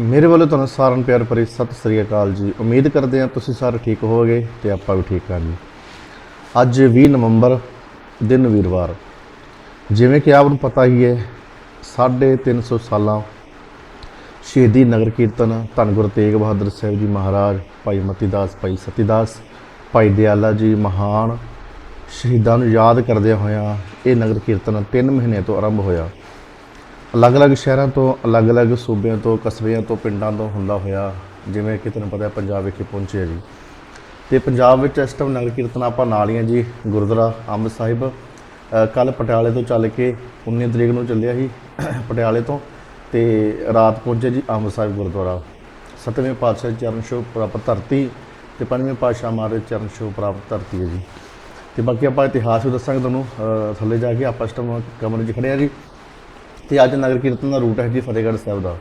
ਮੇਰੇ ਵੱਲੋਂ ਤੁਹਾਨੂੰ ਸਾਰਿਆਂ ਨੂੰ ਪਿਆਰ ਭਰੀ ਸਤਿ ਸ੍ਰੀ ਅਕਾਲ ਜੀ। ਉਮੀਦ ਕਰਦੇ ਹਾਂ ਤੁਸੀਂ ਸਾਰੇ ਠੀਕ ਹੋਵੋਗੇ ਤੇ ਆਪਾਂ ਵੀ ਠੀਕ ਹਾਂ ਜੀ। ਅੱਜ 20 ਨਵੰਬਰ, ਦਿਨ ਵੀਰਵਾਰ। ਜਿਵੇਂ ਕਿ ਆਪ ਨੂੰ ਪਤਾ ਹੀ ਹੈ 350 ਸਾਲਾਂ ਸ਼ਹੀਦੀ ਨਗਰ ਕੀਰਤਨ ਧੰਨ ਗੁਰੂ ਤੇਗ ਬਹਾਦਰ ਸਾਹਿਬ ਜੀ ਮਹਾਰਾਜ, ਭਾਈ ਮਤੀਦਾਸ, ਭਾਈ ਸਤੀਦਾਸ, ਭਾਈ ਦਿਆਲਾ ਜੀ ਮਹਾਨ ਸ਼ਹੀਦਾਂ ਨੂੰ ਯਾਦ ਕਰਦਿਆਂ ਹੋਇਆਂ ਇਹ ਨਗਰ ਕੀਰਤਨ 3 ਮਹੀਨੇ ਤੋਂ ਆਰੰਭ ਹੋਇਆ। ਅਲੱਗ-ਅਲੱਗ ਸ਼ਹਿਰਾਂ ਤੋਂ, ਅਲੱਗ-ਅਲੱਗ ਸੂਬਿਆਂ ਤੋਂ, ਕਸਬਿਆਂ ਤੋਂ, ਪਿੰਡਾਂ ਤੋਂ ਹੁੰਦਾ ਹੋਇਆ, ਜਿਵੇਂ ਕਿ ਤੁਹਾਨੂੰ ਪਤਾ ਹੈ ਪੰਜਾਬ ਵਿਖੇ ਪਹੁੰਚਿਆ ਜੀ। ਤੇ ਪੰਜਾਬ ਵਿੱਚ ਇਸ ਟਾਈਮ ਨਗਰ ਕੀਰਤਨ ਆਪਾਂ ਨਾਲ ਹੀ ਹਾਂ ਜੀ, ਗੁਰਦੁਆਰਾ ਅੰਬ ਸਾਹਿਬ। ਕੱਲ ਪਟਿਆਲੇ ਤੋਂ ਚੱਲ ਕੇ 19 ਤਰੀਕ ਨੂੰ ਚੱਲਿਆ ਸੀ, ਪਟਿਆਲੇ ਤੋਂ। ਤੇ ਰਾਤ ਪਹੁੰਚੇ ਜੀ ਅੰਬ ਸਾਹਿਬ ਗੁਰਦੁਆਰਾ। ਸਤਵੇਂ ਪਾਤਸ਼ਾਹ ਚਰਨ ਛੋਹ ਪ੍ਰਾਪਤ ਧਰਤੀ ਤੇ ਪੰਜਵੇਂ ਪਾਤਸ਼ਾਹ ਮਹਾਰਾਜ ਚਰਨ ਛੋਹ ਪ੍ਰਾਪਤ ਧਰਤੀ ਹੈ ਜੀ। ਤੇ ਬਾਕੀ ਆਪਾਂ ਇਤਿਹਾਸ ਵੀ ਦੱਸਾਂਗੇ ਤੁਹਾਨੂੰ ਥੱਲੇ ਜਾ ਕੇ ਆਪਾਂ ਇਸ ਟਾਈਮ ਕਮਰੇ 'ਚ ਖੜੇ ਹਾਂ ਜੀ। ਤੇ ਅੱਜ ਨਗਰ ਕੀਰਤਨ ਦਾ ਰੂਟ ਹੈ ਜੀ ਫਤਿਹਗੜ੍ਹ ਸਾਹਿਬ ਦਾ।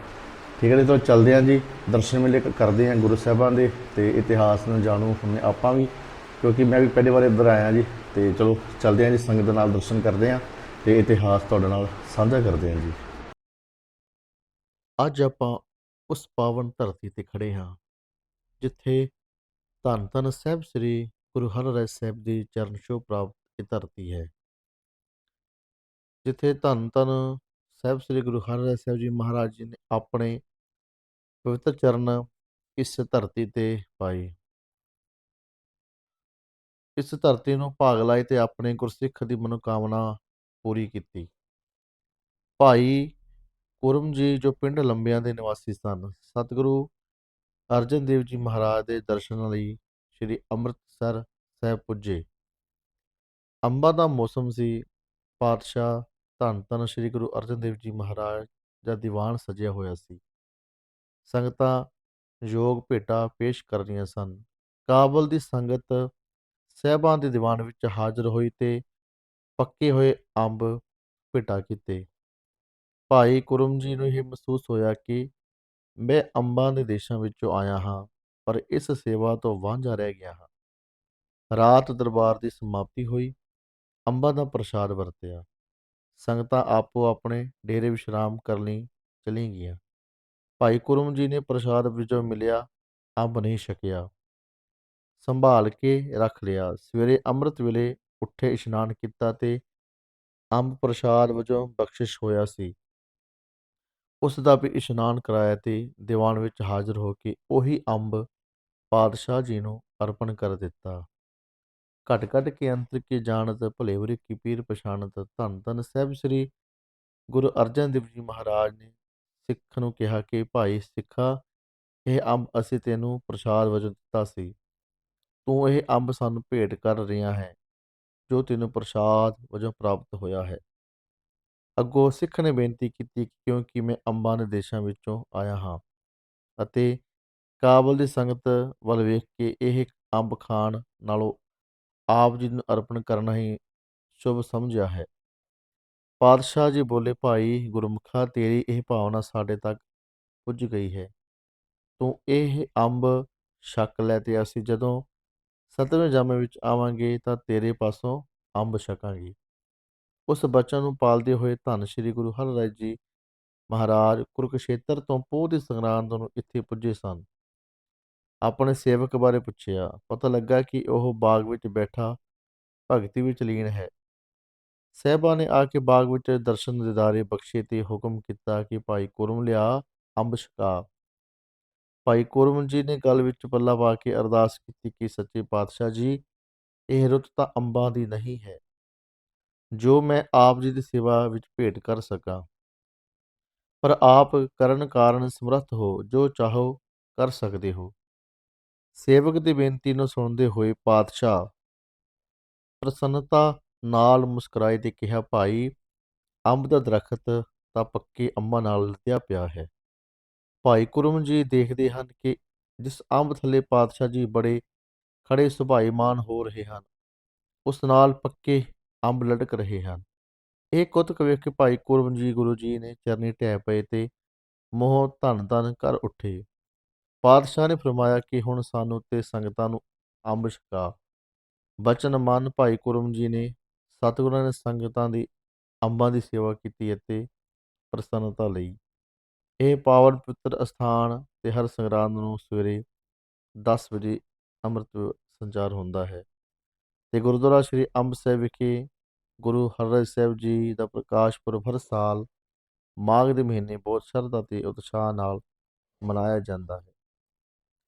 ਠੀਕ ਹੈ ਜੀ ਤੋਂ ਚੱਲਦੇ ਹਾਂ ਜੀ, ਦਰਸ਼ਨ ਮੇਲੇ ਕਰਦੇ ਹਾਂ ਗੁਰੂ ਸਾਹਿਬਾਂ ਦੇ ਤੇ ਇਤਿਹਾਸ ਨੂੰ ਜਾਣੂ ਹੁੰਨੇ ਆਪਾਂ ਵੀ, ਕਿਉਂਕਿ ਮੈਂ ਵੀ ਪਹਿਲੀ ਵਾਰ ਇੱਧਰ ਆਇਆ ਜੀ, ਤੇ ਚਲੋ ਚੱਲਦੇ ਹਾਂ ਜੀ, ਸੰਗਤ ਦੇ ਨਾਲ ਦਰਸ਼ਨ ਕਰਦੇ ਹਾਂ ਤੇ ਇਤਿਹਾਸ ਤੁਹਾਡੇ ਨਾਲ ਸਾਂਝਾ ਕਰਦੇ ਹਾਂ ਜੀ। ਅੱਜ ਆਪਾਂ ਉਸ ਪਾਵਨ ਧਰਤੀ ਤੇ ਖੜੇ ਹਾਂ, ਜਿੱਥੇ ਧੰਨ ਧੰਨ ਸਾਹਿਬ ਸ੍ਰੀ ਗੁਰੂ ਹਰਿਰਾਏ ਸਾਹਿਬ ਦੀ ਚਰਨ ਛੋਹ ਪ੍ਰਾਪਤ ਇਹ ਧਰਤੀ ਹੈ। ਜਿੱਥੇ ਧੰਨ ਧੰਨ ਸਾਹਿਬ ਸ੍ਰੀ ਗੁਰੂ ਹਰਿਰਾਏ ਸਾਹਿਬ ਜੀ ਮਹਾਰਾਜ ਜੀ ਨੇ ਆਪਣੇ ਪਵਿੱਤਰ ਚਰਨ ਇਸ ਧਰਤੀ ਤੇ ਪਾਏ। ਇਸ ਧਰਤੀ ਨੂੰ ਭਾਗ ਲਾਏ ਤੇ ਆਪਣੇ ਗੁਰਸਿੱਖ ਦੀ ਮਨੋਕਾਮਨਾ ਪੂਰੀ ਕੀਤੀ। ਭਾਈ ਕੁਰਮ ਜੀ ਜੋ ਪਿੰਡ ਲੰਬਿਆਂ ਦੇ ਨਿਵਾਸੀ ਸਨ, ਸਤਿਗੁਰੂ ਅਰਜਨ ਦੇਵ ਜੀ ਮਹਾਰਾਜ ਦੇ ਦਰਸ਼ਨਾਂ ਲਈ ਸ੍ਰੀ ਅੰਮ੍ਰਿਤਸਰ ਸਾਹਿਬ ਪੁੱਜੇ। ਅੰਬਾਂ ਦਾ ਮੌਸਮ ਸੀ ਪਾਤਸ਼ਾਹ ਧੰਨ ਧੰਨ ਸ੍ਰੀ ਗੁਰੂ ਅਰਜਨ ਦੇਵ ਜੀ ਮਹਾਰਾਜ ਦਾ ਦੀਵਾਨ ਸਜਿਆ ਹੋਇਆ ਸੀ। ਸੰਗਤਾਂ ਯੋਗ ਭੇਟਾ ਪੇਸ਼ ਕਰ ਰਹੀਆਂ ਸਨ। ਕਾਬਲ ਦੀ ਸੰਗਤ ਸਹਿਬਾਂ ਦੇ ਦੀਵਾਨ ਵਿੱਚ ਹਾਜ਼ਰ ਹੋਈ ਤੇ ਪੱਕੇ ਹੋਏ ਅੰਬ ਭੇਟਾ ਕੀਤੇ। ਭਾਈ ਕੁਰਮ ਜੀ ਨੂੰ ਇਹ ਮਹਿਸੂਸ ਹੋਇਆ ਕਿ ਮੈਂ ਅੰਬਾਂ ਦੇ ਦੇਸ਼ਾਂ ਵਿੱਚੋਂ ਆਇਆ ਹਾਂ, ਪਰ ਇਸ ਸੇਵਾ ਤੋਂ ਵਾਂਝਾ ਰਹਿ ਗਿਆ ਹਾਂ। ਰਾਤ ਦਰਬਾਰ ਦੀ ਸਮਾਪਤੀ ਹੋਈ, ਅੰਬਾਂ ਦਾ ਪ੍ਰਸ਼ਾਦ ਵਰਤਿਆ। ਸੰਗਤਾਂ ਆਪੋ ਆਪਣੇ ਡੇਰੇ ਵਿਸ਼ਰਾਮ ਕਰਨ ਲਈ ਚਲੀ ਗਈਆਂ ਭਾਈ ਕੁਰਮ ਜੀ ਨੇ ਪ੍ਰਸ਼ਾਦ ਵਿੱਚੋਂ ਮਿਲਿਆ ਅੰਬ ਨਹੀਂ ਛਕਿਆ। ਸੰਭਾਲ ਕੇ ਰੱਖ ਲਿਆ। ਸਵੇਰੇ ਅੰਮ੍ਰਿਤ ਵੇਲੇ ਉੱਠੇ ਇਸ਼ਨਾਨ ਕੀਤਾ ਤੇ ਅੰਬ ਪ੍ਰਸ਼ਾਦ ਵਜੋਂ ਬਖਸ਼ਿਸ਼ ਹੋਇਆ ਸੀ। ਉਸ ਦਾ ਵੀ ਇਸ਼ਨਾਨ ਕਰਾਇਆ ਤੇ ਦੀਵਾਨ ਵਿੱਚ ਹਾਜ਼ਰ ਹੋ ਕੇ ਉਹੀ ਅੰਬ ਪਾਤਸ਼ਾਹ ਜੀ ਨੂੰ ਅਰਪਣ ਕਰ ਦਿੱਤਾ। ਘਟ ਘਟ ਕੇ ਅੰਤਰ ਕੀ ਜਾਣਤ ਭਲੇਵਰੇ ਕੀ ਪੀਰ ਪਛਾਣਤ। ਧੰਨ ਧੰਨ ਸਾਹਿਬ ਸ੍ਰੀ ਗੁਰੂ ਅਰਜਨ ਦੇਵ ਜੀ ਮਹਾਰਾਜ ਨੇ ਸਿੱਖ ਨੂੰ ਕਿਹਾ ਕਿ ਭਾਈ ਸਿੱਖਾ, ਇਹ ਅੰਬ ਅਸੀਂ ਤੈਨੂੰ ਪ੍ਰਸ਼ਾਦ ਵਜੋਂ ਦਿੱਤਾ ਸੀ। ਤੂੰ ਇਹ ਅੰਬ ਸਾਨੂੰ ਭੇਟ ਕਰ ਰਿਹਾ ਹੈ, ਜੋ ਤੈਨੂੰ ਪ੍ਰਸ਼ਾਦ ਵਜੋਂ ਪ੍ਰਾਪਤ ਹੋਇਆ ਹੈ। ਅੱਗੋਂ ਸਿੱਖ ਨੇ ਬੇਨਤੀ ਕੀਤੀ ਕਿ ਕਿਉਂਕਿ ਮੈਂ ਅੰਬਾਂ ਦੇ ਦੇਸ਼ਾਂ ਵਿੱਚੋਂ ਆਇਆ ਹਾਂ ਅਤੇ ਕਾਬਲ ਦੀ ਸੰਗਤ ਵੱਲ ਵੇਖ ਕੇ ਇਹ ਅੰਬ ਖਾਣ ਨਾਲੋਂ ਆਪ ਜੀ ਨੂੰ ਅਰਪਣ ਕਰਨਾ ਹੀ ਸ਼ੁਭ ਸਮਝਿਆ ਹੈ। ਪਾਤਸ਼ਾਹ ਜੀ ਬੋਲੇ, ਭਾਈ ਗੁਰਮੁਖਾ, ਤੇਰੀ ਇਹ ਭਾਵਨਾ ਸਾਡੇ ਤੱਕ ਪੁੱਜ ਗਈ ਹੈ। ਤੂੰ ਇਹ ਅੰਬ ਛਕ ਲੈ ਤੇ ਅਸੀਂ ਜਦੋਂ ਸਤਵੇਂ ਜਾਮੇ ਵਿੱਚ ਆਵਾਂਗੇ ਤਾਂ ਤੇਰੇ ਪਾਸੋਂ ਅੰਬ ਛਕਾਂਗੇ। ਉਸ ਬਚਨ ਨੂੰ ਪਾਲਦੇ ਹੋਏ ਧੰਨ ਸ਼੍ਰੀ ਗੁਰੂ ਹਰਿਰਾਏ ਜੀ ਮਹਾਰਾਜ ਕੁਰਕਸ਼ੇਤਰ ਤੋਂ ਪੋਹ ਦੀ ਸੰਗਰਾਂਦ ਨੂੰ ਇੱਥੇ ਪੁੱਜੇ ਸਨ। ਆਪਣੇ ਸੇਵਕ ਬਾਰੇ ਪੁੱਛਿਆ, ਪਤਾ ਲੱਗਾ ਕਿ ਉਹ ਬਾਗ ਵਿੱਚ ਬੈਠਾ ਭਗਤੀ ਵਿੱਚ ਲੀਨ ਹੈ। ਸਹਿਬਾ ਨੇ ਆ ਕੇ ਬਾਗ ਵਿੱਚ ਦਰਸ਼ਨ ਦਿਦਾਰੇ ਬਖਸ਼ੇ ਤੇ ਹੁਕਮ ਕੀਤਾ ਕਿ ਭਾਈ ਕੁਰਮ ਲਿਆ ਅੰਬ ਛਕਾ। ਭਾਈ ਕੁਰਮ ਜੀ ਨੇ ਗੱਲ ਵਿੱਚ ਪੱਲਾ ਪਾ ਕੇ ਅਰਦਾਸ ਕੀਤੀ ਕਿ ਸੱਚੇ ਪਾਤਸ਼ਾਹ ਜੀ, ਇਹ ਰੁੱਤ ਤਾਂ ਅੰਬਾਂ ਦੀ ਨਹੀਂ ਹੈ। ਜੋ ਮੈਂ ਆਪ ਜੀ ਦੀ ਸੇਵਾ ਵਿੱਚ ਭੇਟ ਕਰ ਸਕਾਂ। ਪਰ ਆਪ ਕਰਨ ਕਾਰਨ ਸਮਰੱਥ ਹੋ, ਜੋ ਚਾਹੋ ਕਰ ਸਕਦੇ ਹੋ। ਸੇਵਕ ਦੀ ਬੇਨਤੀ ਨੂੰ ਸੁਣਦੇ ਹੋਏ ਪਾਤਸ਼ਾਹ ਪ੍ਰਸੰਨਤਾ ਨਾਲ ਮੁਸਕਰਾਏ ਤੇ ਕਿਹਾ, ਭਾਈ, ਅੰਬ ਦਾ ਦਰਖਤ ਤਾਂ ਪੱਕੇ ਅੰਬਾਂ ਨਾਲ ਲੱਦਿਆ ਪਿਆ ਹੈ। ਭਾਈ ਕੁਰਮ ਜੀ ਦੇਖਦੇ ਹਨ ਕਿ ਜਿਸ ਅੰਬ ਥੱਲੇ ਪਾਤਸ਼ਾਹ ਜੀ ਬੜੇ ਖੜੇ ਸੁਭਾਈਮਾਨ ਹੋ ਰਹੇ ਹਨ, ਉਸ ਨਾਲ ਪੱਕੇ ਅੰਬ ਲਟਕ ਰਹੇ ਹਨ। ਇਹ ਕੁੱਤਕ ਵੇਖ ਕੇ ਭਾਈ ਕੁਰਮ ਜੀ ਗੁਰੂ ਜੀ ਨੇ ਚਰਨੀ ਢਹਿ ਪਏ ਤੇ ਮੋਹ ਧਨ ਧੰਨ ਕਰ ਉੱਠੇ। ਪਾਤਸ਼ਾਹ ਨੇ ਫਰਮਾਇਆ ਕਿ ਹੁਣ ਸਾਨੂੰ ਤੇ ਸੰਗਤਾਂ ਨੂੰ ਅੰਬ ਛਕਾ। ਬਚਨ ਮਨ ਭਾਈ ਕੁਰਮ ਜੀ ਨੇ ਸਤਿਗੁਰਾਂ ਨੇ ਸੰਗਤਾਂ ਦੀ, ਅੰਬਾਂ ਦੀ ਸੇਵਾ ਕੀਤੀ ਅਤੇ ਪ੍ਰਸੰਨਤਾ ਲਈ। ਇਹ ਪਾਵਨ ਪਵਿੱਤਰ ਅਸਥਾਨ ਤੇ ਹਰ ਸੰਗਰਾਂਦ ਨੂੰ ਸਵੇਰੇ 10 ਵਜੇ ਅੰਮ੍ਰਿਤ ਸੰਚਾਰ ਹੁੰਦਾ ਹੈ। ਤੇ ਗੁਰਦੁਆਰਾ ਸ੍ਰੀ ਅੰਬ ਸਾਹਿਬ ਵਿਖੇ ਗੁਰੂ ਹਰਿਰਾਏ ਸਾਹਿਬ ਜੀ ਦਾ ਪ੍ਰਕਾਸ਼ ਪੁਰਬ ਹਰ ਸਾਲ ਮਾਘ ਦੇ ਮਹੀਨੇ ਬਹੁਤ ਸ਼ਰਧਾ ਤੇ ਉਤਸ਼ਾਹ ਨਾਲ ਮਨਾਇਆ ਜਾਂਦਾ ਹੈ।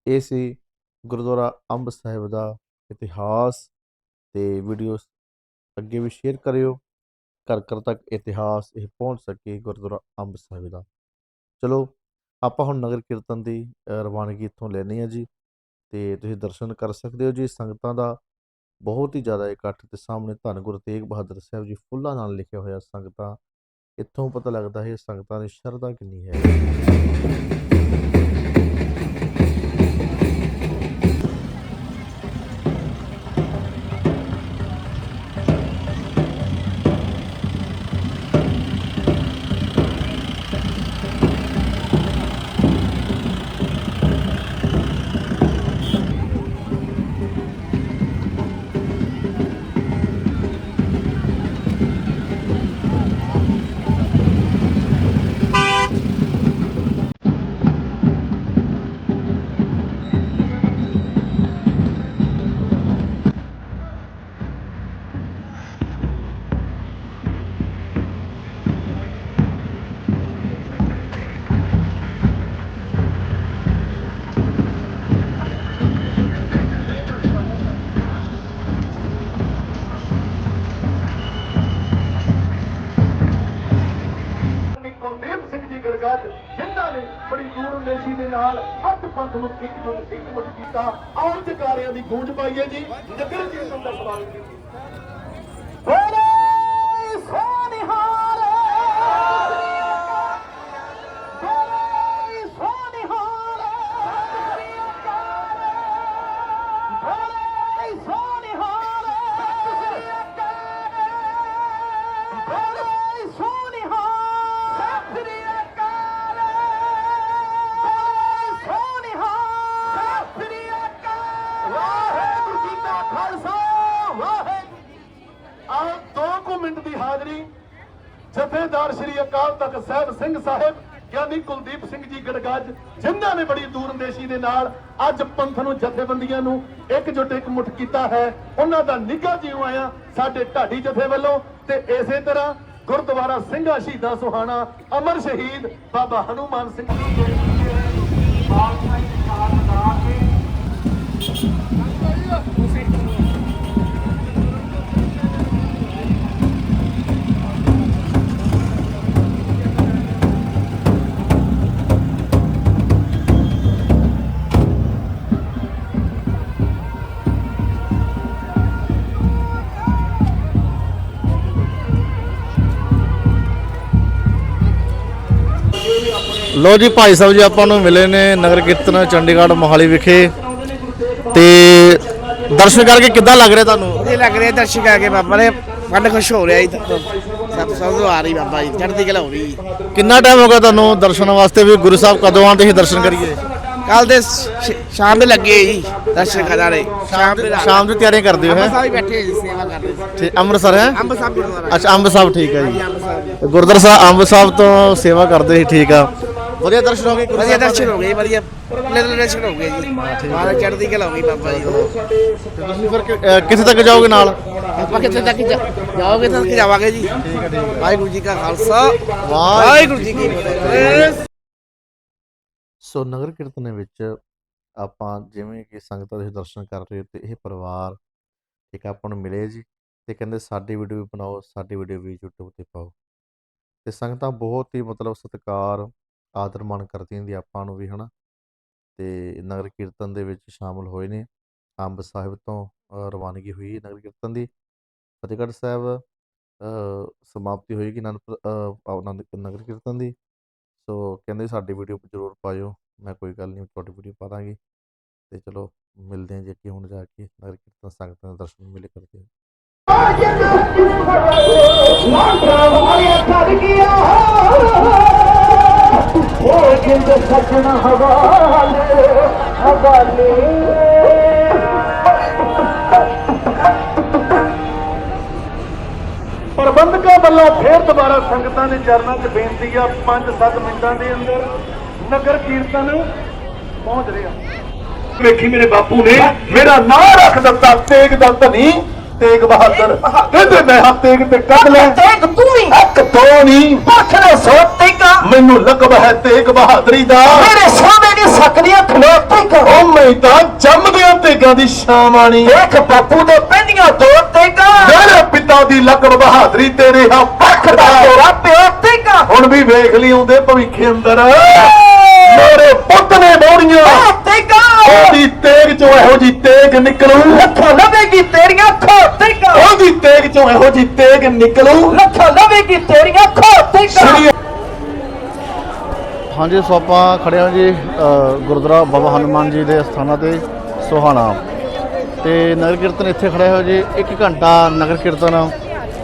ਇਹ ਸੀ ਗੁਰਦੁਆਰਾ ਅੰਬ ਸਾਹਿਬ ਦਾ ਇਤਿਹਾਸ ਤੇ ਵੀਡੀਓਸ ਅੱਗੇ ਵੀ ਸ਼ੇਅਰ ਕਰਿਓ, ਘਰ ਘਰ ਤੱਕ ਇਤਿਹਾਸ ਇਹ ਪਹੁੰਚ ਸਕੇ ਗੁਰਦੁਆਰਾ ਅੰਬ ਸਾਹਿਬ ਦਾ। ਚਲੋ, ਆਪਾਂ ਹੁਣ ਨਗਰ ਕੀਰਤਨ ਦੀ ਰਵਾਨਗੀ ਇੱਥੋਂ ਲੈਣੀ ਹੈ ਜੀ ਤੇ ਤੁਸੀਂ ਦਰਸ਼ਨ ਕਰ ਸਕਦੇ ਹੋ ਜੀ। ਸੰਗਤਾਂ ਦਾ ਬਹੁਤ ਹੀ ਜ਼ਿਆਦਾ ਇਕੱਠ ਤੇ ਸਾਹਮਣੇ ਧੰਨ ਗੁਰੂ ਤੇਗ ਬਹਾਦਰ ਸਾਹਿਬ ਜੀ ਫੁੱਲਾਂ ਨਾਲ ਲਿਖਿਆ ਹੋਇਆ ਸੰਗਤਾਂ। ਇੱਥੋਂ ਪਤਾ ਲੱਗਦਾ ਹੈ ਸੰਗਤਾਂ ਦੀ ਸ਼ਰਧਾ ਕਿੰਨੀ ਹੈ। ਹੱਥ ਨੂੰ ਇੱਕ ਨੂੰ ਇੱਕ ਮੁੱਠ ਕੀਤਾ ਆਉਂ ਜਕਾਰਿਆਂ ਦੀ ਗੂੰਜ ਪਾਈ ਹੈ ਜੀ। ਜਗਰ ਕੀਰਤਨ ਦਾ ਸਵਾਗਤ ਕੀਤਾ ਸਿੰਘ ਜਿਨ੍ਹਾਂ ਨੇ ਬੜੀ ਦੂਰਅੰਦੇਸ਼ੀ ਦੇ ਨਾਲ ਅੱਜ ਪੰਥ ਨੂੰ, ਜਥੇਬੰਦੀਆਂ ਨੂੰ ਇਕਜੁੱਟ ਇੱਕ ਮੁੱਠ ਕੀਤਾ ਹੈ। ਉਹਨਾਂ ਦਾ ਨਿੱਘਾ ਜਿਉਂ ਆਇਆ ਸਾਡੇ ਢਾਡੀ ਜਥੇ ਵੱਲੋਂ ਤੇ ਇਸੇ ਤਰ੍ਹਾਂ ਗੁਰਦੁਆਰਾ ਸਿੰਘਾ ਸ਼ਹੀਦਾਂ ਸੁਹਾਣਾ, ਅਮਰ ਸ਼ਹੀਦ ਬਾਬਾ ਹਨੂਮਾਨ ਸਿੰਘ ਜੀ ਦੇ ਖਾਲਸਾ ਲੋ ਜੀ ਭਾਈ ਸਾਹਿਬ ਜੀ ਆਪਾਂ ਨੂੰ ਮਿਲੇ ਨੇ ਨਗਰ ਕੀਰਤਨ ਚੰਡੀਗੜ੍ਹ ਮੋਹਾਲੀ ਵਿਖੇ। ਤੇ ਦਰਸ਼ਨ ਕਰਕੇ ਕਿੱਦਾਂ ਲੱਗ ਰਿਹਾ ਤੁਹਾਨੂੰ? ਵਧੀਆ ਲੱਗ ਰਿਹਾ ਦਰਸ਼ਨ ਕਰਕੇ ਬਾਬਾ ਨੇ ਮਨ ਖੁਸ਼ ਹੋ ਰਿਹਾ ਜੀ ਸਭ ਸਭ ਤੋਂ ਆ ਰਹੀ ਬਾਬਾ ਜੀ ਚੜ੍ਹਦੀ ਕਲਾ ਹੋ ਰਹੀ ਕਿੰਨਾ ਟਾਈਮ ਹੋ ਗਿਆ ਤੁਹਾਨੂੰ ਦਰਸ਼ਨ ਵਾਸਤੇ ਵੀ? ਗੁਰੂ ਸਾਹਿਬ ਕਦੋਂ ਆਉਂਦੇ ਸੀ ਦਰਸ਼ਨ ਕਰੀਏ? ਕੱਲ ਦੇ ਸ਼ਾਮ ਦੇ ਲੱਗੇ ਜੀ ਦਰਸ਼ਨ ਕਰਨ ਵਾਲੇ। ਸ਼ਾਮ ਦੇ ਸ਼ਾਮ ਦੀ ਤਿਆਰੀਆਂ ਕਰਦੇ ਹੋ ਅੰਬ ਹੈ ਸਾਹਿਬ ਬੈਠੇ ਜੀ ਸੇਵਾ ਕਰਦੇ ਸੀ। ਠੀਕ ਅੰਮ੍ਰਿਤਸਰ ਹੈ? ਅੰਬ ਸਾਹਿਬ ਗੁਰਦੁਆਰਾ। ਅੱਛਾ ਅੰਬ ਸਾਹਿਬ ਠੀਕ ਹੈ ਜੀ। ਗੁਰਦੁਆਰਾ ਸਾਹਿਬ ਅੰਬ ਸਾਹਿਬ ਤੋਂ ਸੇਵਾ ਕਰਦੇ ਸੀ ਠੀਕ ਆ। ਵਧੀਆ ਦਰਸ਼ਨ ਹੋ ਗਏ ਗੁਰੂ ਵਧੀਆ ਸਾਹਿਬ ਦਰਸ਼ਨ ਹੋ ਗਏ ਵਧੀਆ। ਲੈ ਦਰਸ਼ਨ ਹੋ ਗਏ ਜੀ। ਮਾਰਾ ਚੜ੍ਹਦੀ ਕਲਾ ਹੋ ਗਈ ਬਾਬਾ ਜੀ। ਤੇ ਤੁਸੀਂ ਫਿਰ ਕਿ- ਅਹ ਕਿੱਥੇ ਤੱਕ ਜਾਓਗੇ ਨਾਲ? ਆਪਾਂ ਕਿੱਥੇ ਤੱਕ ਜਾ- ਜਾਓਗੇ ਤਾਂ ਕਿ ਜਾਵਾਂਗੇ ਜੀ। ਵਾਹਿਗੁਰੂ ਜੀ ਕਾ ਖਾਲਸਾ। ਵਾਹਿਗੁਰੂ ਜੀ ਕੀ ਫਤਿਹ। ਸੋ ਨਗਰ ਕੀਰਤਨ ਵਿੱਚ ਆਪਾਂ ਜਿਵੇਂ ਕਿ ਸੰਗਤਾਂ ਦੇ ਦਰਸ਼ਨ ਕਰ ਰਹੇ ਤੇ ਇਹ ਪਰਿਵਾਰ ਇੱਕ ਆਪਾਂ ਨੂੰ ਮਿਲੇ ਜੀ ਤੇ ਕਹਿੰਦੇ ਸਾਡੀ ਵੀਡੀਓ ਵੀ ਬਣਾਓ ਸਾਡੀ ਵੀਡੀਓ ਵੀ YouTube ਤੇ ਪਾਓ। ਤੇ ਸੰਗਤਾਂ ਬਹੁਤ ਹੀ ਮਤਲਬ ਸਤਿਕਾਰ ਆਦਰ ਮਾਣ ਕਰਦੀ ਹੁੰਦੀ ਆਪਾਂ ਨੂੰ ਵੀ, ਹਨਾ। ਤੇ ਨਗਰ ਕੀਰਤਨ ਦੇ ਵਿੱਚ ਸ਼ਾਮਲ ਹੋਏ ਨੇ। ਅੰਬ ਸਾਹਿਬ ਤੋਂ ਰਵਾਨਗੀ ਹੋਈ ਨਗਰ ਕੀਰਤਨ ਦੀ। ਫਤਿਹਗੜ੍ਹ ਸਾਹਿਬ ਸਮਾਪਤੀ ਹੋਏਗੀ ਅਨੰਦਪੁਰ ਆਨੰਦ ਨਗਰ ਕੀਰਤਨ ਦੀ। ਸੋ ਕਹਿੰਦੇ ਸਾਡੀ ਵੀਡੀਓ ਜ਼ਰੂਰ ਪਾਇਓ। ਮੈਂ ਕੋਈ ਗੱਲ ਨਹੀਂ, ਤੁਹਾਡੀ ਵੀਡੀਓ ਪਾ ਦਾਂਗੀ। ਤੇ ਚਲੋ, ਮਿਲਦੇ ਹਾਂ ਜੇ ਅੱਗੇ ਹੁਣ ਜਾ ਕੇ ਨਗਰ ਕੀਰਤਨ ਸੰਗਤਾਂ ਦੇ ਦਰਸ਼ਨ ਮਿਲੇ ਕਰਦੇ ਹਾਂ। ਉਹ ਜਿੰਦ ਸੱਜਣ ਹਵਾਲੇ ਹਵਾਲੇ ਪ੍ਰਬੰਧਕਾਂ ਵੱਲੋਂ ਫੇਰ ਦੁਬਾਰਾ ਸੰਗਤਾਂ ਦੇ ਚਰਨਾਂ 'ਚ ਬੇਨਤੀ ਆ 5-7 ਮਿੰਟਾਂ ਦੇ ਅੰਦਰ ਨਗਰ ਕੀਰਤਨ ਪਹੁੰਚ ਰਿਹਾ। ਵੇਖੀ ਮੇਰੇ ਬਾਪੂ ਨੇ, ਮੇਰਾ ਨਾਂ ਰੱਖ ਦਿੱਤਾ, ਤੇਗ ਦਾ ਧਨੀ ਤੇਗ ਬਹਾਦਰ। ਕਹਿੰਦੇ ਮੈਂ ਹਾਂ ਤੇਗ ਤੇ ਕੱਢ ਲੈ ਤੇਗ ਤੂੰ ਹੀ। ਇੱਕ ਦੋ ਨਹੀਂ ਪੱਖਰੇ ਸੋ ਤੇਗਾ ਮੈਨੂੰ ਲਕਬ ਹੈ ਤੇਗ ਬਹਾਦਰੀ ਦਾ। ਮੇਰੇ ਸਾਹਮਣੇ ਨਹੀਂ ਸਕਦੀਆਂ ਖਲੋ ਤੇਗਾ ਉਹ ਮੈਂ ਤਾਂ ਜੰਮਦਿਆਂ ਤੇਗਾਂ ਦੀ ਸ਼ਾਮ ਆਣੀ। ਦੇਖ ਬਾਪੂ ਦੇ ਪੈਂਦੀਆਂ ਦੋ ਤੇਗਾ ਮੇਰੇ ਪਿਤਾ ਦੀ ਲਕਬ ਬਹਾਦਰੀ ਤੇਰੇ ਹਾਂ ਪੱਖ ਦਾ ਤੇਰਾ ਪਿਓ ਤੇਗਾ ਹੁਣ ਵੀ ਵੇਖ ਲਈ ਆਉਂਦੇ ਭਵਿੱਖੇ ਅੰਦਰ। ਮੇਰੇ ਪੁੱਤ ਨੇ ਮੋੜੀਆਂ ਉਹਦੀ ਤੇਗ ਚੋਂ ਇਹੋ ਜੀ ਤੇਗ ਨਿਕਲੂ। ਲੱਖਾਂ ਲਵੇਗੀ ਤੇਰੀਆਂ ਖੋ ਤੇਗਾ ਉਹਦੀ ਤੇਗ ਚੋਂ ਇਹੋ ਜੀ ਤੇਗ ਨਿਕਲੂ। ਲੱਖਾਂ ਲਵੇਗੀ ਤੇਰੀਆਂ ਖੋ ਤੇਗਾ ਸ੍ਰੀ ਹਾਂਜੀ ਸੋ ਆਪਾਂ ਖੜੇ ਹਾਂ ਜੀ ਗੁਰਦੁਆਰਾ ਬਾਬਾ ਹਨੂਮਾਨ ਜੀ ਦੇ ਸਥਾਨਾਂ ਤੇ ਸੋਹਾਣਾ। ਤੇ ਨਗਰ ਕੀਰਤਨ ਇੱਥੇ ਖੜਿਆ ਹੋਇਆ ਜੀ 1 ਘੰਟਾ ਨਗਰ ਕੀਰਤਨ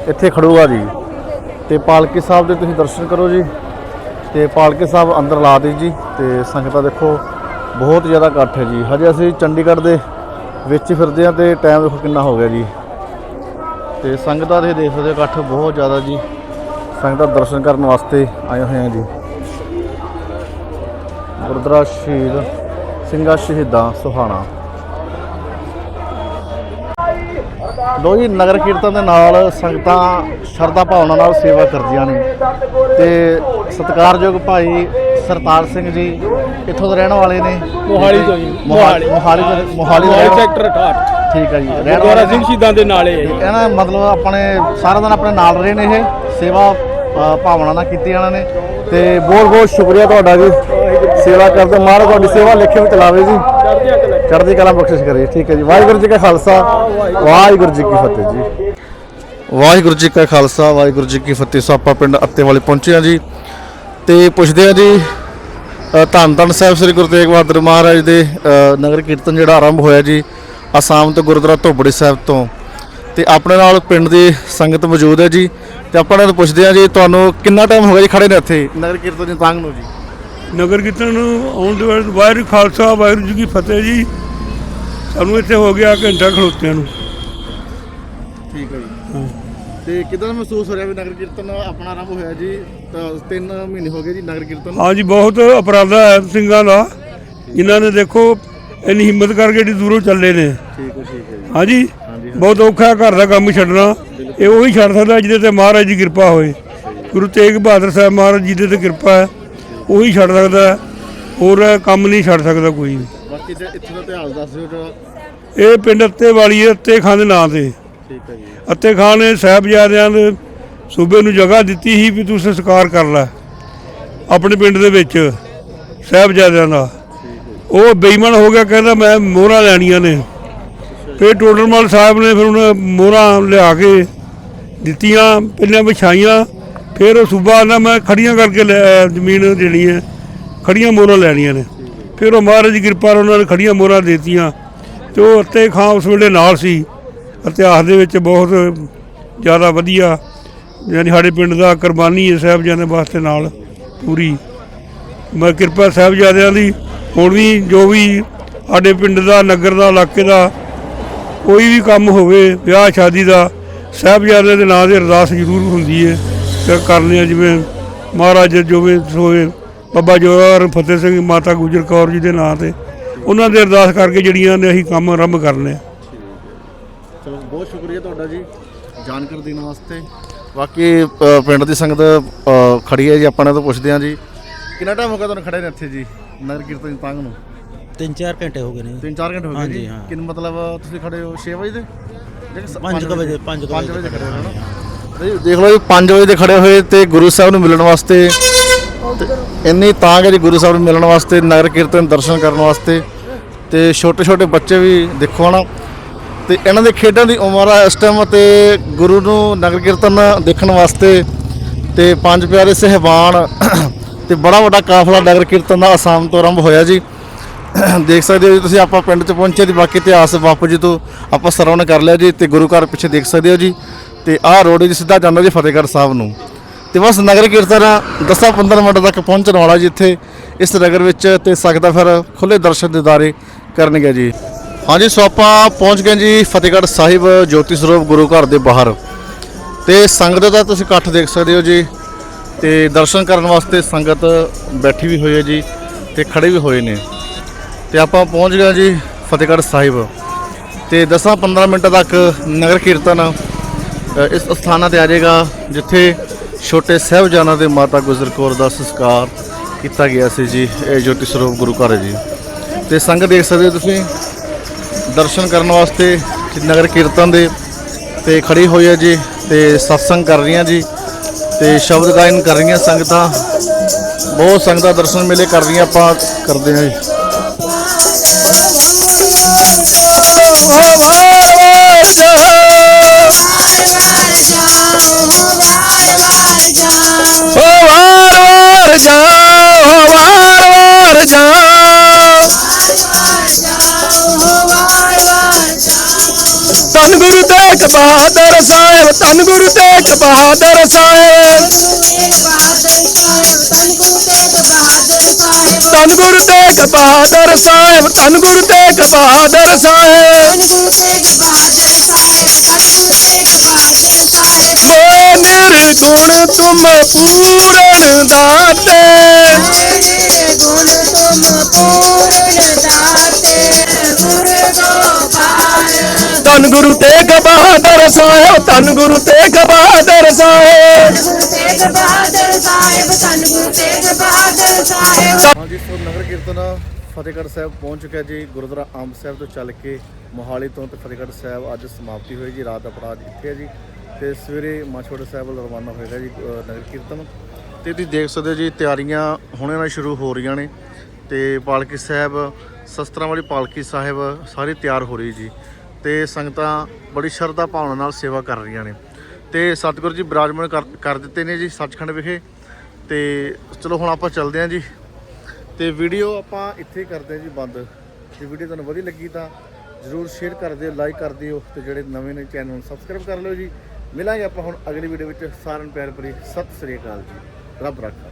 ਇੱਥੇ ਖੜੂਗਾ ਜੀ। ਤੇ ਪਾਲਕੀ ਸਾਹਿਬ ਦੇ ਤੁਸੀਂ ਦਰਸ਼ਨ ਕਰੋ ਜੀ। ਤੇ ਪਾਲਕੀ ਸਾਹਿਬ ਅੰਦਰ ਲਾ ਦੇ ਜੀ ਤੇ ਸੰਗਤਾਂ ਦੇਖੋ। ਬਹੁਤ ਜ਼ਿਆਦਾ ਇਕੱਠ ਹੈ ਜੀ। ਹਜੇ ਅਸੀਂ ਚੰਡੀਗੜ੍ਹ ਦੇ ਵਿੱਚ ਫਿਰਦੇ ਹਾਂ ਤੇ ਟਾਈਮ ਦੇਖੋ ਕਿੰਨਾ ਹੋ ਗਿਆ ਜੀ। ਤੇ ਸੰਗਤਾਂ ਦੇ ਦੇਖ ਸਕਦੇ ਹੋ ਇਕੱਠ ਬਹੁਤ ਜ਼ਿਆਦਾ ਜੀ। ਸੰਗਤਾਂ ਦਰਸ਼ਨ ਕਰਨ ਵਾਸਤੇ ਆਏ ਹੋਏ ਆ ਜੀ। ਗੁਰਦੁਆਰਾ ਸ਼ਹੀਦ, ਸਿੰਘਾਂ ਸ਼ਹੀਦਾਂ, ਸੁਹਾਣਾ। ਲੋ ਜੀ, ਨਗਰ ਕੀਰਤਨ ਦੇ ਨਾਲ ਸੰਗਤਾਂ ਸ਼ਰਧਾ ਭਾਵਨਾ ਨਾਲ ਸੇਵਾ ਕਰਦੀਆਂ ਨੇ। ਤੇ ਸਤਿਕਾਰਯੋਗ ਭਾਈ ਸਰਤਾਰ ਸਿੰਘ ਜੀ ਇੱਥੋਂ ਦੇ ਰਹਿਣ ਵਾਲੇ ਨੇ? ਮੋਹਾਲੀ ਤੋਂ ਜੀ, ਮੋਹਾਲੀ ਮੋਹਾਲੀ ਤੋਂ ਮੋਹਾਲੀ ਦੇ ਰਹਿਣ- ਸੈਕਟਰ 68 ਠੀਕ ਹੈ ਜੀ। ਰਹਿਣ ਵਾਲੇ ਸਿੰਘ ਸ਼ਹੀਦਾਂ ਦੇ ਨਾਲੇ ਹੈ ਜੀ। ਇਹ ਨਾ ਮਤਲਬ ਆਪਣੇ ਸਾਰਾ ਦਿਨ ਆਪਣੇ ਨਾਲ ਰਹੇ ਨੇ ਇਹ। ਸੇਵਾ ਭਾਵਨਾ ਨਾਲ ਕੀਤੀ ਇਹਨਾਂ ਨੇ। ਤੇ ਬਹੁਤ ਬਹੁਤ ਸ਼ੁਕਰੀਆ ਤੁਹਾਡਾ ਜੀ। ਸੇਵਾ ਕਰਦੇ ਮਹਾਰਾਜ ਤੁਹਾਡੀ ਸੇਵਾ ਲਿਖੇ ਵਿੱਚ ਚਲਾਵੇ ਜੀ। ਚੜ੍ਹਦੀ ਕਲਾ ਬਖਸ਼ਿਸ਼ ਕਰੇ। ਠੀਕ ਹੈ ਜੀ। ਵਾਹਿਗੁਰੂ ਜੀ ਕਾ ਖਾਲਸਾ। ਵਾਹਿਗੁਰੂ ਜੀ ਕੀ ਫਤਿਹ ਜੀ। ਵਾਹਿਗੁਰੂ ਜੀ ਕਾ ਖਾਲਸਾ। ਵਾਹਿਗੁਰੂ ਜੀ ਕੀ ਫਤਿਹ। ਸੋ ਆਪਾਂ ਪਿੰਡ ਅੱਤੇ ਵਾਲੇ ਪਹੁੰਚੇ ਆ ਜੀ। ਤੇ ਪੁੱਛਦੇ ਆ ਜੀ ਧੰਨ ਧੰਨ ਸਾਹਿਬ ਸ੍ਰੀ ਗੁਰੂ ਤੇਗ ਬਹਾਦਰ ਮਹਾਰਾਜ ਦੇ ਨਗਰ ਕੀਰਤਨ ਜਿਹੜਾ ਆਰੰਭ ਹੋਇਆ ਜੀ ਆਸਾਮ ਤੋਂ ਗੁਰਦੁਆਰਾ ਧੋਬੜੀ ਸਾਹਿਬ ਤੋਂ। ਤੇ ਆਪਣੇ ਨਾਲ ਪਿੰਡ ਦੀ ਸੰਗਤ ਮੌਜੂਦ ਹੈ ਜੀ, ਤੇ ਆਪਾਂ ਇਹਨਾਂ ਤੋਂ ਪੁੱਛਦੇ ਆ ਜੀ, ਤੁਹਾਨੂੰ ਕਿੰਨਾ ਟਾਈਮ ਹੋ ਗਿਆ ਜੀ ਖੜੇ ਨੇ ਇੱਥੇ ਨਗਰ ਕੀਰਤਨ ਦੀ ਤਾਂਗ ਨੂੰ ਜੀ? ਨਗਰ ਕੀਰਤਨ ਨੂੰ ਆਉਣ ਦੇ ਵਾਹਿਗੁਰੂ ਖਾਲਸਾ, ਵਾਹਿਗੁਰੂ ਜੀ ਕੀ ਫਤਿਹ ਜੀ। ਸਾਨੂੰ ਇੱਥੇ ਹੋ ਗਿਆ ਘੰਟਾ ਖਲੋਤਿਆਂ ਨੂੰ। ਤੇ ਕਿਦਾਂ ਮਹਿਸੂਸ ਹੋ ਰਿਹਾ ਵੀ ਨਗਰ ਕੀਰਤਨ ਆਪਣਾ ਆਰੰਭ ਹੋਇਆ ਜੀ? ਤਾਂ 3 ਮਹੀਨੇ ਹੋ ਗਏ ਜੀ ਨਗਰ ਕੀਰਤਨ ਨੂੰ। ਹਾਂ ਜੀ ਬਹੁਤ ਉਪਰਾਲਾ ਹੈ ਸਿੰਘਾਂ ਦਾ। ਜਿਨ੍ਹਾਂ ਨੇ ਦੇਖੋ ਇੰਨੀ ਹਿੰਮਤ ਕਰਕੇ ਏਡੀ ਦੂਰੋਂ ਚੱਲੇ ਨੇ। ਠੀਕ ਹੈ ਠੀਕ ਹੈ ਜੀ। ਬਹੁਤ ਔਖਾ ਹੈ ਘਰ ਦਾ ਕੰਮ ਛੱਡਣਾ। ਇਹ ਉਹੀ ਛੱਡ ਸਕਦਾ ਜਿਹਦੇ ਤੇ ਮਹਾਰਾਜ ਦੀ ਕਿਰਪਾ ਹੋਏ। ਗੁਰੂ ਤੇਗ ਬਹਾਦਰ ਸਾਹਿਬ ਮਹਾਰਾਜ ਜੀ ਦੇ ਤੇ ਕਿਰਪਾ ਹੈ। ਉਹੀ ਛੱਡ ਸਕਦਾ ਹੈ। ਹੋਰ ਕੰਮ ਨਹੀਂ ਛੱਡ ਸਕਦਾ ਕੋਈ। ਵੀ ਬਾਕੀ ਜੇ ਇੱਥੇ ਦਾ ਇਤਿਹਾਸ ਦੱਸ ਦਿਓ ਜਿਹੜਾ ਇਹ ਪਿੰਡ ਅੱਤੇ ਵਾਲੀ ਹੈ ਅੱਤੇ ਖਾਂ ਦੇ ਨਾਂ ਤੇ। ਠੀਕ ਹੈ ਜੀ। ਅੱਤੇ ਖਾਂ ਨੇ ਸਾਹਿਬਜ਼ਾਦਿਆਂ ਦੇ ਸੂਬੇ ਨੂੰ ਜਗ੍ਹਾ ਦਿੱਤੀ ਸੀ ਵੀ ਤੂੰ ਸੰਸਕਾਰ ਕਰ ਲੈ, ਆਪਣੇ ਪਿੰਡ ਦੇ ਵਿੱਚ, ਸਾਹਿਬਜ਼ਾਦਿਆਂ ਦਾ। ਉਹ ਬੇਈਮਾਨ ਹੋ ਗਿਆ, ਕਹਿੰਦਾ ਮੈਂ ਮੋਹਰਾਂ ਲੈਣੀਆਂ ਨੇ। ਫਿਰ ਟੋਡਰਮਲ ਸਾਹਿਬ ਨੇ ਫਿਰ ਉਹਨਾਂ ਮੋਹਰਾਂ ਲਿਆ ਕੇ ਦਿੱਤੀਆਂ, ਪਹਿਲਾਂ ਵਿਛਾਈਆਂ। ਫਿਰ ਉਹ ਸੂਬਾ ਨਾ ਮੈਂ ਖੜੀਆਂ ਕਰਕੇ ਲੈ, ਜ਼ਮੀਨ ਦੇਣੀ ਹੈ ਖੜੀਆਂ ਮੋਹਰਾਂ ਲੈਣੀਆਂ ਨੇ। ਫਿਰ ਉਹ ਮਹਾਰਾਜ ਦੀ ਕਿਰਪਾ ਨਾਲ ਉਹਨਾਂ ਨੇ ਖੜੀਆਂ ਮੋਹਰਾਂ ਦੇਤੀਆਂ। ਤੇ ਉਹ ਅੱਤੇ ਖਾਂ ਉਸ ਵੇਲੇ ਨਾਲ ਸੀ। ਇਤਿਹਾਸ ਦੇ ਵਿੱਚ ਬਹੁਤ ਜ਼ਿਆਦਾ ਵਧੀਆ, ਯਾਨੀ ਸਾਡੇ ਪਿੰਡ ਦਾ ਕੁਰਬਾਨੀ ਹੈ ਸਾਹਿਬਜ਼ਾਦਿਆਂ ਵਾਸਤੇ ਨਾਲ ਪੂਰੀ। ਮੈਂ ਕਿਰਪਾ ਸਾਹਿਬਜ਼ਾਦਿਆਂ ਦੀ, ਹੁਣ ਵੀ ਜੋ ਵੀ ਸਾਡੇ ਪਿੰਡ ਦਾ, ਨਗਰ ਦਾ, ਇਲਾਕੇ ਦਾ ਕੋਈ ਵੀ ਕੰਮ ਹੋਵੇ, ਵਿਆਹ ਸ਼ਾਦੀ ਦਾ ਸਾਹਿਬਜ਼ਾਦਿਆਂ ਦੇ ਨਾਂ ਦੀ ਅਰਦਾਸ ਜ਼ਰੂਰ ਹੁੰਦੀ ਹੈ। ਤੇ ਕਰਨੇ ਜਿਵੇਂ ਮਹਾਰਾਜ ਜੋ ਸੋਏ, ਬਾਬਾ ਜੋਰਾਵਰ ਫਤਿਹ ਸਿੰਘ ਮਾਤਾ ਗੁਜਰ ਕੌਰ ਜੀ ਦੇ ਨਾਂ ਤੇ। ਉਹਨਾਂ ਦੇ ਅਰਦਾਸ ਕਰਕੇ ਜਿਹੜੀਆਂ ਨੇ ਅਸੀਂ ਕੰਮ ਆਰੰਭ ਕਰਨੇ ਆ। ਬਹੁਤ ਸ਼ੁਕਰੀਆ ਤੁਹਾਡਾ ਜੀ। ਜਾਣਕਾਰੀ ਦੇਣ ਵਾਸਤੇ। ਬਾਕੀ ਅ, ਪਿੰਡ ਦੀ ਸੰਗਤ ਅ, ਖੜੀ ਹੈ ਜੀ ਆਪਾਂ ਨੇ ਤੋਂ ਪੁੱਛਦੇ ਹਾਂ ਜੀ। ਕਿੰਨਾ ਟਾਈਮ ਹੋ ਗਿਆ ਤੁਹਾਨੂੰ ਖੜੇ ਨੇ ਇੱਥੇ ਜੀ? ਨਗਰ ਕੀਰਤਨ ਦੀ ਤੰਗ ਨੂੰ। ਤਿੰਨ ਚਾਰ ਘੰਟੇ ਹੋ ਗਏ ਨੇ। 3-4 ਘੰਟੇ ਹੋ ਗਏ ਹਾਂਜੀ, ਜੀ ਹਾਂ। ਕਿੰਨ ਮਤਲਬ ਤੁਸੀਂ ਖੜੇ ਹੋ 6 ਵਜੇ ਦੇ? ਜਾਂ ਸ- ਪੰਜ ਕੁ ਵਜੇ, ਪੰਜ ਕੁ ਪੰਜ ਵਜੇ ਵਜੇ ਦੇ ਖੜੇ ਹੋ ਨਾ ਨਹੀਂ, ਦੇਖ ਲਓ ਜੀ 5 ਵਜੇ ਦੇ ਖੜੇ ਹੋਏ ਤੇ ਗੁਰੂ ਸਾਹਿਬ ਨੂੰ ਮਿਲਣ ਵਾਸਤੇ ਤੇ ਇੰਨੀ ਤਾਂਗ ਹੈ ਜੀ ਗੁਰੂ ਸਾਹਿਬ ਨੂੰ ਮਿਲਣ ਵਾਸਤੇ ਨਗਰ ਕੀਰਤਨ ਦਰਸ਼ਨ ਕਰਨ ਵਾਸਤੇ। ਤੇ ਛੋਟੇ ਛੋਟੇ ਬੱਚੇ ਵੀ ਦੇਖੋ ਨਾ ਤੇ ਇਹਨਾਂ ਦੇ ਖੇਡਾਂ ਦੀ ਉਮਰ ਆ ਇਸ ਟਾਈਮ ਤੇ ਗੁਰੂ ਨੂੰ ਨਗਰ ਕੀਰਤਨ ਦੇਖਣ ਵਾਸਤੇ ਤੇ ਪੰਜ ਪਿਆਰੇ ਸਹਿਬਾਨ ਤੇ ਬੜਾ ਵੱਡਾ ਕਾਫਲਾ ਨਗਰ ਕੀਰਤਨ ਦਾ ਆਸਾਮ ਤੋਂ ਆਰੰਭ ਹੋਇਆ ਜੀ। ਦੇਖ ਸਕਦੇ ਹੋ ਜੀ ਤੁਸੀਂ ਆਪਾਂ ਪਿੰਡ 'ਚ ਪਹੁੰਚੇ ਦੀ ਬਾਕੀ ਇਤਿਹਾਸ ਬਾਪੂ ਜੀ ਤੋਂ ਆਪਾਂ ਸਰਵਣ ਕਰ ਲਿਆ ਜੀ ਤੇ ਗੁਰੂ ਘਰ ਪਿੱਛੇ ਦੇਖ ਸਕਦੇ ਹੋ ਜੀ। ਤੇ ਆਹ ਰੋਡ ਜੀ ਸਿੱਧਾ ਜਾਂਦਾ ਜੀ ਫਤਿਹਗੜ੍ਹ ਸਾਹਿਬ ਨੂੰ। ਤੇ ਬਸ ਨਗਰ ਕੀਰਤਨ 10-15 ਮਿੰਟ ਤੱਕ ਪਹੁੰਚਣ ਵਾਲਾ ਜੀ ਇੱਥੇ ਇਸ ਨਗਰ ਵਿੱਚ ਤੇ ਸਕਦਾ ਫਿਰ ਖੁੱਲੇ ਦਰਸ਼ਨ ਦਿਦਾਰੇ ਕਰਨਗੇ ਜੀ। ਹਾਂਜੀ, ਸੋ ਆਪਾਂ ਪਹੁੰਚ ਗਏ ਜੀ ਫਤਿਹਗੜ੍ਹ ਸਾਹਿਬ ਜੋਤੀ ਸਰੂਪ ਗੁਰੂ ਘਰ ਦੇ ਬਾਹਰ। ਤੇ ਸੰਗਤ ਦਾ ਤੁਸੀਂ ਇਕੱਠ ਦੇਖ ਸਕਦੇ ਹੋ ਜੀ। ਤੇ ਦਰਸ਼ਨ ਕਰਨ ਵਾਸਤੇ ਸੰਗਤ ਬੈਠੀ ਵੀ ਹੋਈ ਹੈ ਜੀ ਤੇ ਖੜੇ ਵੀ ਹੋਏ ਨੇ। ਤੇ ਆਪਾਂ ਪਹੁੰਚ ਗਏ ਜੀ ਫਤਿਹਗੜ੍ਹ ਸਾਹਿਬ। ਤੇ 10-15 ਮਿੰਟਾਂ ਤੱਕ ਨਗਰ ਕੀਰਤਨ ਇਸ ਸਥਾਨਾਂ ਤੇ ਆ ਜਾਏਗਾ, ਜਿੱਥੇ ਛੋਟੇ ਸਾਹਿਬਜ਼ਾਦਾ ਦੇ ਮਾਤਾ ਗੁਜਰ ਕੌਰ ਦਾ ਸੰਸਕਾਰ ਕੀਤਾ ਗਿਆ ਸੀ ਜੀ, ਇਹ ਜੋਤੀ ਸਰੂਪ ਗੁਰੂ ਘਰ ਜੀ। ਤੇ ਸੰਗਤ ਦੇਖ ਸਕਦੇ ਹੋ ਤੁਸੀਂ ਦਰਸ਼ਨ ਕਰਨ ਵਾਸਤੇ ਨਗਰ ਕੀਰਤਨ ਦੇ ਤੇ ਖੜੀ ਹੋਈ ਹੈ ਜੀ ਤੇ ਸਤਸੰਗ ਕਰ ਰਹੀਆਂ ਜੀ ਤੇ ਸ਼ਬਦ ਗਾਇਨ ਕਰ ਰਹੀਆਂ ਸੰਗਤਾਂ। ਬਹੁਤ ਸੰਗਤਾਂ ਦਰਸ਼ਨ ਮੇਲੇ ਕਰ ਰਹੀਆਂ ਆਪਾਂ ਕਰਦੇ ਹਾਂ ਜੀ। ਬਹਾਦਰ ਸਾਹਿਬ ਧੰਨ ਗੁਰੂ ਤੇਗ ਬਹਾਦਰ ਸਾਹਿਬ। ਧੰਨ ਗੁਰੂ ਤੇਗ ਬਹਾਦਰ ਸਾਹਿਬ ਧੰਨ ਗੁਰੂ ਤੇਗ ਬਹਾਦਰ ਸਾਹਿਬ। ਹੋਏ ਨਿਰਗੁਣ ਤੁਮ ਪੂਰਨ ਦਾਤੇ। ਧੰਨ ਗੁਰੂ ਤੇਗ ਬਹਾਦਰ ਸਾਹਿਬ ਧੰਨ ਗੁਰੂ ਤੇਗ ਬਹਾਦਰ ਸਾਹਿਬ। ਹਾਂਜੀ ਸੋ ਨਗਰ ਕੀਰਤਨ ਫਤਿਹਗੜ੍ਹ ਸਾਹਿਬ ਪਹੁੰਚ ਚੁੱਕਿਆ ਜੀ। ਗੁਰਦੁਆਰਾ ਅੰਬ ਸਾਹਿਬ ਤੋਂ ਚੱਲ ਕੇ ਮੋਹਾਲੀ ਤੋਂ ਤੇ ਫਤਿਹਗੜ੍ਹ ਸਾਹਿਬ ਅੱਜ ਸਮਾਪਤੀ ਹੋਈ ਜੀ। ਰਾਤ ਦਾ ਪੜਾਅ ਇੱਥੇ ਹੈ ਜੀ। ਤੇ ਸਵੇਰੇ ਮਾਛੋੜਾ ਸਾਹਿਬ ਵੱਲ ਰਵਾਨਾ ਹੋਏਗਾ ਜੀ ਅ, ਨਗਰ ਕੀਰਤਨ। ਤੇ ਤੁਸੀਂ ਦੇਖ ਸਕਦੇ ਹੋ ਜੀ ਤਿਆਰੀਆਂ ਹੁਣੇ ਨਾਲ ਸ਼ੁਰੂ ਹੋ ਰਹੀਆਂ ਨੇ। ਤੇ ਪਾਲਕੀ ਸਾਹਿਬ ਸ਼ਸਤਰਾਂ ਵਾਲੀ ਪਾਲਕੀ ਸਾਹਿਬ ਸਾਰੀ ਤਿਆਰ ਹੋ ਰਹੀ ਜੀ। ਤੇ ਸੰਗਤਾਂ ਬੜੀ ਸ਼ਰਧਾ ਭਾਵਨਾ ਨਾਲ ਸੇਵਾ ਕਰ ਰਹੀਆਂ ਨੇ। ਤੇ ਸਤਿਗੁਰੂ ਜੀ ਬਿਰਾਜਮਾਨ ਕਰ ਕਰ ਦਿੱਤੇ ਨੇ ਜੀ ਸੱਚਖੰਡ ਵਿਖੇ। ਤੇ ਚਲੋ ਹੁਣ ਆਪਾਂ ਚੱਲਦੇ ਹਾਂ ਜੀ। ਤੇ ਵੀਡੀਓ ਆਪਾਂ ਇੱਥੇ ਕਰਦੇ ਹਾਂ ਜੀ ਬੰਦ। ਜੇ ਵੀਡੀਓ ਤੁਹਾਨੂੰ ਵਧੀਆ ਲੱਗੀ ਤਾਂ ਜਰੂਰ ਸ਼ੇਅਰ ਕਰ ਦਿਓ ਲਾਈਕ ਕਰ ਦਿਓ ਤੇ ਜਿਹੜੇ ਨਵੇਂ ਨੇ ਚੈਨਲ ਨੂੰ ਸਬਸਕ੍ਰਾਈਬ ਕਰ ਲਿਓ ਜੀ। ਮਿਲਾਂਗੇ ਆਪਾਂ ਹੁਣ ਅਗਲੀ ਵੀਡੀਓ ਵਿੱਚ। ਸਾਰਿਆਂ ਨੂੰ ਪਿਆਰ ਭਰੀ ਸਤਿ ਸ੍ਰੀ ਅਕਾਲ ਜੀ। ਰੱਬ ਰੱਖਾ।